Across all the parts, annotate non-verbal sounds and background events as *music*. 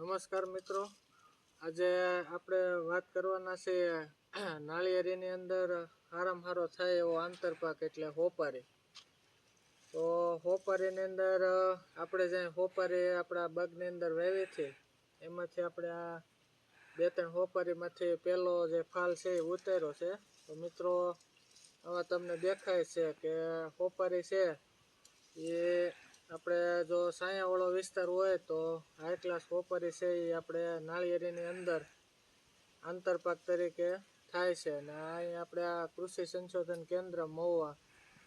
નમસ્કાર મિત્રો. આજે આપણે વાત કરવાના છે *clears throat* નાળિયેરીની અંદર સારામાં સારો થાય એવો આંતરપાક એટલે હોપારી. તો હોપારીની અંદર આપણે જે હોપારી આપણા બગની અંદર વાવી છે, એમાંથી આપણે આ બે ત્રણ હોપારીમાંથી પહેલો જે ફાલ છે એ ઉતાર્યો છે. તો મિત્રો, આવા તમને દેખાય છે કે હોપારી છે એ આપણે જો સાયાવાળો વિસ્તાર હોય તો હાઈ ક્લાસ હોપારી છે એ આપણે નાળિયેરીની અંદર આંતરપાક તરીકે થાય છે. અને અહીં આપણે આ કૃષિ સંશોધન કેન્દ્ર મહુવા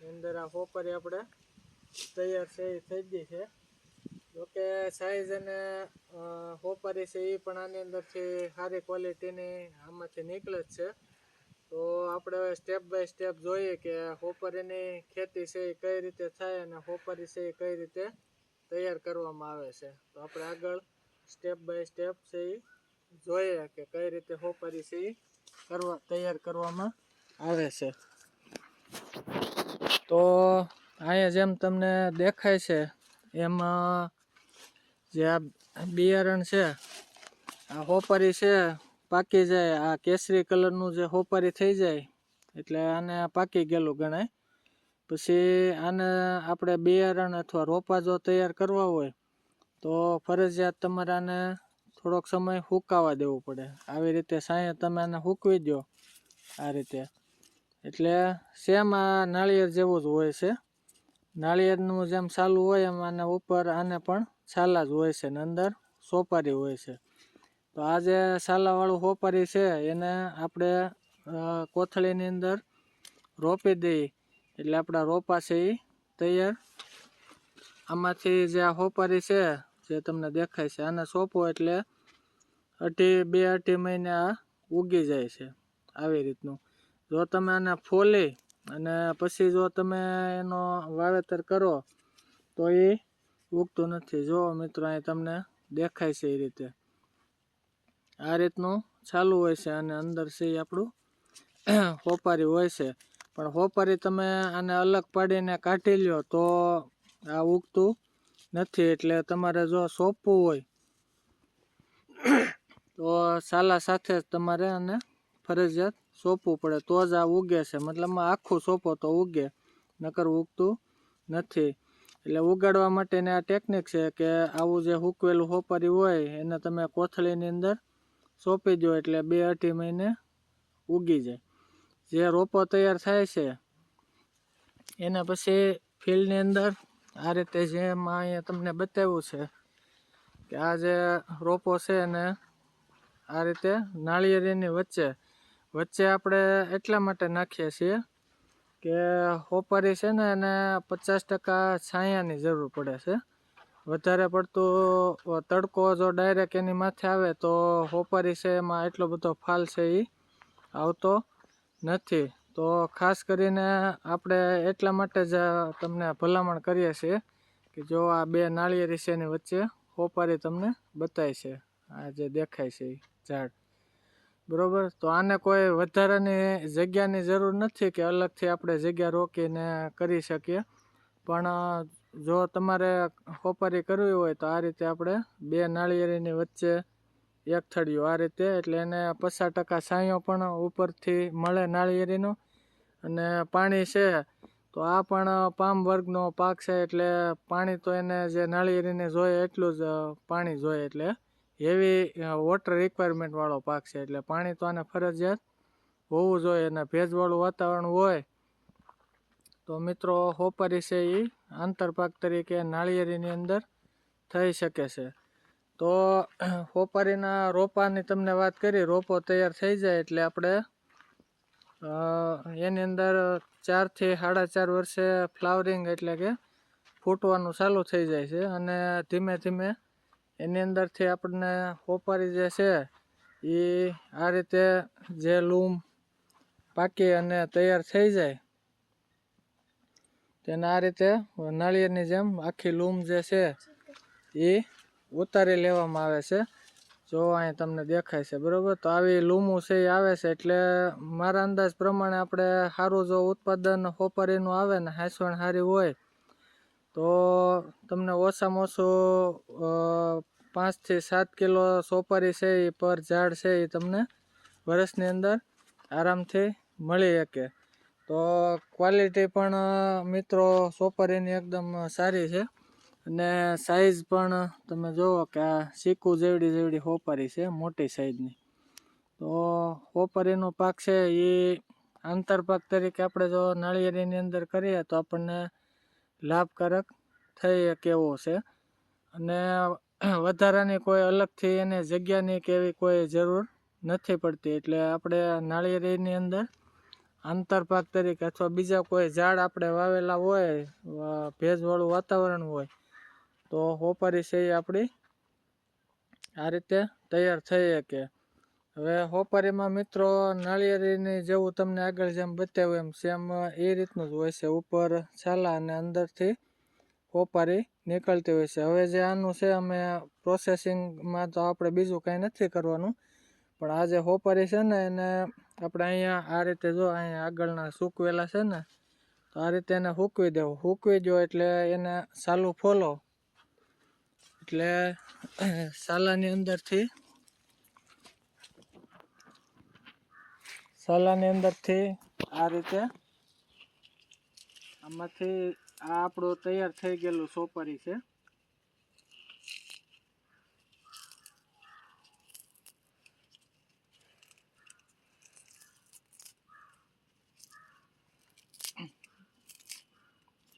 અંદર આ હોપરી આપણે તૈયાર છે એ થઈ ગઈ છે. જોકે સાઈઝ અને હોપારી છે એ પણ આની અંદરથી સારી ક્વોલિટીની આમાંથી નીકળે જ છે. તો આપણે હવે સ્ટેપ બાય સ્ટેપ જોઈએ કે હોપરીની ખેતી છે એ કઈ રીતે થાય અને હોપરી છે એ કઈ રીતે તૈયાર કરવામાં આવે છે. તો આપણે આગળ સ્ટેપ બાય સ્ટેપ છે એ જોઈએ કે કઈ રીતે હોપરી છે એ કરવા, તૈયાર કરવામાં આવે છે. તો અહીંયા જેમ તમને દેખાય છે, એમ જે આ બિયારણ છે, આ હોપરી છે પાકી જાય, આ કેસરી કલરનું જે હોપારી થઈ જાય, એટલે આને પાકી ગયેલું ગણાય. પછી આને આપણે બિયારણ અથવા રોપા જો તૈયાર કરવા હોય, તો ફરજિયાત તમારે આને થોડોક સમય હુકાવા દેવું પડે. આવી રીતે સાંજે તમે આને હુકવી દો આ રીતે. એટલે સેમ આ નાળિયેર જેવું જ હોય છે. નાળિયેરનું જેમ સાલું હોય એમ આને ઉપર આને પણ છાલા જ હોય છે ને અંદર સોપારી હોય છે. તો આ જે સાલાવાળું હોપારી છે, એને આપણે કોથળીની અંદર રોપી દઈએ. એટલે આપણા રોપા છે એ તૈયાર. આમાંથી જે આ હોપારી છે, જે તમને દેખાય છે, આને સોંપો એટલે અઢી, બે અઢી મહિને આ ઉગી જાય છે, આવી રીતનું. જો તમે આને ફોલી અને પછી જો તમે એનો વાવેતર કરો, તો એ ઉગતું નથી. જો મિત્રો અહીં તમને દેખાય છે એ રીતે. આ રીતનું ચાલુ હોય છે અને અંદર છે એ આપણું *clears throat* હોપારી હોય છે. પણ હોપારી તમે આને અલગ પાડીને કાઢી લ્યો તો આ ઉગતું નથી. એટલે તમારે જો સોંપવું હોય *clears throat* તો સાલા સાથે તમારે આને ફરજિયાત સોંપવું પડે. તો જ આ ઉગે છે. મતલબમાં આખું સોંપો તો ઉગે, નકર ઉગતું નથી. એટલે ઉગાડવા માટેની આ ટેકનિક છે કે આવું જે હુકવેલું હોપારી હોય એને તમે કોથળીની અંદર સોંપી દો એટલે બે અઢી મહિને ઉગી જાય. જે રોપો તૈયાર થાય છે, એના પછી ફિલ્ડની અંદર આ રીતે જેમ અહીંયા તમને બતાવ્યું છે કે આ જે રોપો છે એને આ રીતે નાળિયેરીની વચ્ચે વચ્ચે આપણે એટલા માટે નાખીએ છીએ કે હોપારી છે ને એને પચાસ ટકા છાયાની જરૂર પડે છે. વધારે પડતું તડકો જો ડાયરેક્ટ એની માથે આવે તો હોપારી છે એમાં એટલો બધો ફાલ છે એ આવતો નથી. તો ખાસ કરીને આપણે એટલા માટે જ તમને ભલામણ કરીએ છીએ કે જો આ બે નાળિયેરી છે એની વચ્ચે, હોપારી તમને બતાય છે. આ જે દેખાય છે ઝાડ. બરોબર? તો આને કોઈ વધારાની જગ્યાની જરૂર નથી કે અલગથી આપણે જગ્યા રોકીને કરી શકીએ. પણ જો તમારે હોપારી કરવી હોય તો આ રીતે આપણે બે નાળિયેરીની વચ્ચે એક થળિયું આ રીતે, એટલે એને પચાસ ટકા સાંયો પણ ઉપરથી મળે નાળિયેરીનો. અને પાણી છે તો આ પણ પામ વર્ગનો પાક છે, એટલે પાણી તો એને જે નાળિયેરીને જોઈએ એટલું જ પાણી જોઈએ એટલે હેવી વોટર રિક્વાયરમેન્ટવાળો પાક છે, એટલે પાણી તો આને ફરજિયાત હોવું જોઈએ. અને ભેજવાળું વાતાવરણ હોય તો મિત્રો હોપારી છે એ આંતરપાક તરીકે નાળિયેરીની અંદર થઈ શકે છે. તો હોપારીના રોપાની તમને વાત કરી, રોપો તૈયાર થઈ જાય એટલે આપણે એની અંદર ચારથી સાડા ચાર વર્ષે ફ્લાવરિંગ એટલે કે ફૂટવાનું ચાલુ થઈ જાય છે અને ધીમે ધીમે એની અંદરથી આપણને હોપારી જે છે એ આ રીતે જે લૂમ પાકી અને તૈયાર થઈ જાય તેને આ રીતે નાળિયેરની જેમ આખી લૂમ જે છે, એ ઉતારી લેવામાં આવે છે. જો અહીં તમને દેખાય છે, બરાબર? તો આવી લૂમું છે, એ આવે છે. એટલે મારા અંદાજ પ્રમાણે આપણે સારું જો ઉત્પાદન હોપારીનું આવે ને, હાંસવણ સારી હોય, તો તમને ઓછામાં ઓછું પાંચથી સાત કિલો સોપારી છે એ પર ઝાડ છે એ તમને વર્ષની અંદર આરામથી મળી શકે. તો ક્વોલિટી પણ મિત્રો મિત્રો એની એકદમ સારી છે. અને સાઈઝ પણ, તમે જુઓ કે આ ચીકુ જેવડી જેવડી હોપારી છે, મોટી સાઈઝની તો હોપારીનો પાક છે એ આંતરપાક તરીકે આપણે જો નાળિયેરીની અંદર કરીએ તો આપણને લાભકારક થઈ કેવો છે. અને વધારાની કોઈ અલગથી એને જગ્યાની કે એવી કોઈ જરૂર નથી પડતી. એટલે આપણે નાળિયેરીની અંદર આંતરપાક તરીકે અથવા બીજા કોઈ ઝાડ આપણે વાવેલા હોય ભેજવાળું વાતાવરણ હોય, તો હોપારી છે એ આપણી આ રીતે તૈયાર થઈ શકે. હવે હોપારીમાં મિત્રો નાળિયેરીની જેવું તમને આગળ જેમ બતાવ્યું એમ સેમ એ રીતનું જ હોય છે. ઉપર છાલા અને અંદરથી હોપારી નીકળતી હોય છે. હવે જે આનું છે, અમે પ્રોસેસિંગમાં તો આપણે બીજું કાંઈ નથી કરવાનું. પણ આ જે હોપારી છે ને એને આપણે અહીંયા આ રીતે જો અહીંયા આગળના સૂકવેલા છે ને, તો આ રીતે એને સૂકવી દેવું. સૂકવી દો એટલે એને સાલું ફોલો. એટલે સાલાની અંદરથી સાલાની અંદરથી આ રીતે આમાંથી આ આપણું તૈયાર થઈ ગયેલું સોપરી છે.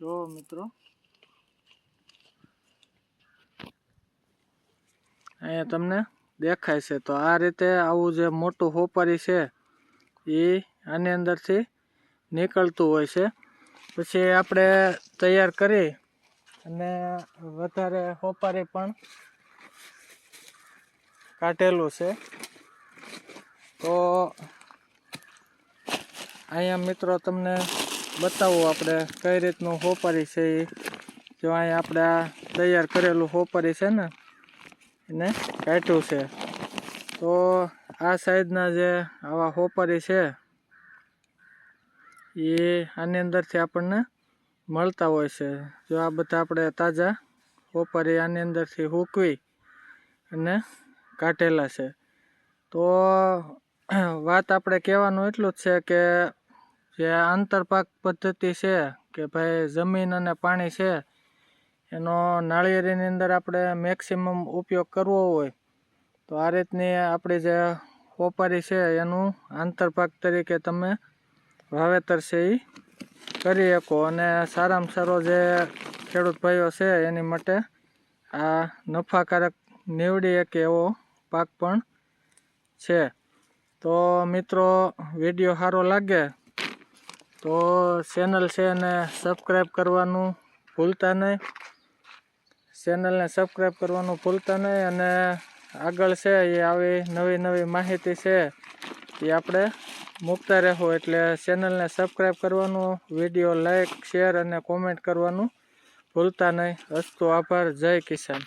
જો મિત્રો. અહીંયા તમને દેખાય છે. તો આ રીતે આવું જે મોટું હોપારી છે, એ આની અંદરથી નીકળતું હોય છે. પછી આપણે તૈયાર કરી અને વધારે હોપારી પણ કાઢેલું છે. તો અહીંયા મિત્રો તમને બતાવું આપણે કઈ રીતનું હોપારી છે એ. જો અહીંયા આપણે આ તૈયાર કરેલું હોપારી છે ને, એને કાઢ્યું છે. તો આ સાઈઝના જે આવા હોપારી છે, એ આની અંદરથી આપણને મળતા હોય છે. જો આ બધા આપણે તાજા હોપારી આની અંદરથી હૂકવી અને કાઢેલા છે. તો વાત આપણે કહેવાનું એટલું જ છે કે જે આંતરપાક પદ્ધતિ છે કે ભાઈ જમીન અને પાણી છે, એનો નાળિયેરીની અંદર આપણે મેક્સિમમ ઉપયોગ કરવો હોય, તો આ રીતની આપણી જે હોપારી છે એનું આંતરપાક તરીકે તમે વાવેતર છે એ કરી શકો. અને સારામાં સારો જે ખેડૂત ભાઈઓ છે એની માટે આ નફાકારક નીવડી શકે એવો પાક પણ છે. તો મિત્રો, વીડિયો સારો લાગે તો ચેનલ છે એને સબસ્ક્રાઈબ કરવાનું ભૂલતા નહીં. ચેનલને સબસ્ક્રાઈબ કરવાનું ભૂલતા નહીં અને આગળ છે એ આવી નવી નવી માહિતી છે એ આપણે મૂકતા રહેવું. એટલે ચેનલને સબસ્ક્રાઈબ કરવાનું, વીડિયો લાઈક શેર અને કોમેન્ટ કરવાનું ભૂલતા નહીં. અસ્તુ આભાર. જય કિસાન.